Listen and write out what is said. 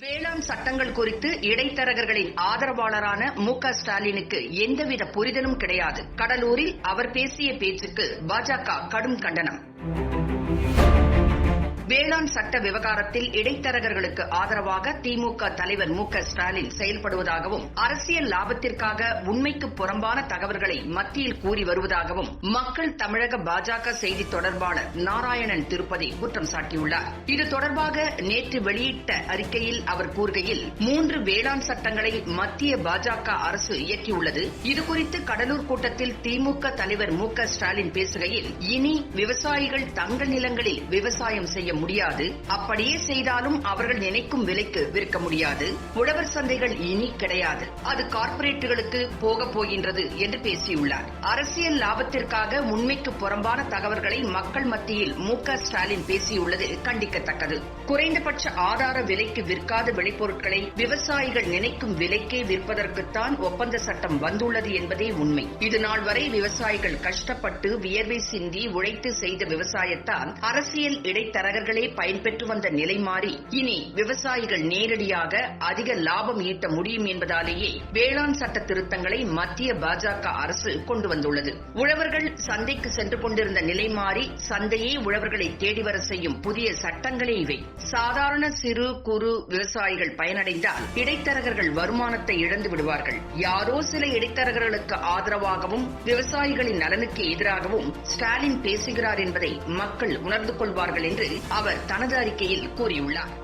வேளாண் சட்டங்கள் குறித்து இடைத்தரகர்களின் ஆதரவாளரான மு க ஸ்டாலினுக்கு எந்தவித புரிதலும் கிடையாது. கடலூரில் அவர் பேசிய பேச்சுக்கு பாஜக கடும் கண்டனம். வேளாண் சட்ட விவகாரத்தில் இடைத்தரகர்களுக்கு ஆதரவாக திமுக தலைவர் மு ஸ்டாலின் செயல்படுவதாகவும் அரசியல் லாபத்திற்காக உண்மைக்கு புறம்பான தகவல்களை மத்தியில் கூறி வருவதாகவும் மக்கள் தமிழக பாஜக செய்தி தொடர்பாளர் நாராயணன் திருப்பதி குற்றம் சாட்டியுள்ளார். இது தொடர்பாக நேற்று வெளியிட்ட அறிக்கையில் அவர் கூறுகையில் மூன்று வேளாண் சட்டங்களை மத்திய பாஜக அரசு இயக்கியுள்ளது. இதுகுறித்து கடலூர் கூட்டத்தில் திமுக தலைவர் மு ஸ்டாலின் பேசுகையில் இனி விவசாயிகள் தங்கள் நிலங்களில் விவசாயம் செய்ய முடியாது. அப்படியே செய்தாலும் அவர்கள் நினைக்கும் விலைக்கு விற்க முடியாது. உழவர் சந்தைகள் இனி கிடையாது. அது கார்ப்பரேட்டுகளுக்கு போக போகின்றது என்று பேசியுள்ளார். அரசியல் லாபத்திற்காக உண்மைக்கு புறம்பான தகவல்களை மக்கள் மத்தியில் மு ஸ்டாலின் பேசியுள்ளது கண்டிக்கத்தக்கது. குறைந்தபட்ச ஆதார விலைக்கு விற்காத விளைபொருட்களை விவசாயிகள் நினைக்கும் விலைக்கே விற்பதற்குத்தான் ஒப்பந்த சட்டம் வந்துள்ளது என்பதே உண்மை. இது நாள் வரை விவசாயிகள் கஷ்டப்பட்டு வியர்வை சிந்தி உழைத்து செய்த விவசாயத்தால் அரசியல் இடைத்தரகர்கள் பயன்பெற்று வந்த நிலை மாறி இனி விவசாயிகள் நேரடியாக அதிக லாபம் ஈட்ட முடியும் என்பதாலேயே வேளாண் சட்ட திருத்தங்களை மத்திய பாஜக அரசு கொண்டு வந்துள்ளது. உழவர்கள் சந்தைக்கு சென்று கொண்டிருந்த நிலை மாறி சந்தையே உழவர்களை தேடி வர செய்யும் புதிய சட்டங்களே இவை. சாதாரண சிறு குறு விவசாயிகள் பயனடைந்தால் இடைத்தரகர்கள் வருமானத்தை இழந்து விடுவார்கள். யாரோ சில இடைத்தரகர்களுக்கு ஆதரவாகவும் விவசாயிகளின் நலனுக்கு எதிராகவும் ஸ்டாலின் பேசுகிறார் என்பதை மக்கள் உணர்ந்து கொள்வார்கள் என்று அவர் தனது அறிக்கையில் கூறியுள்ளார்.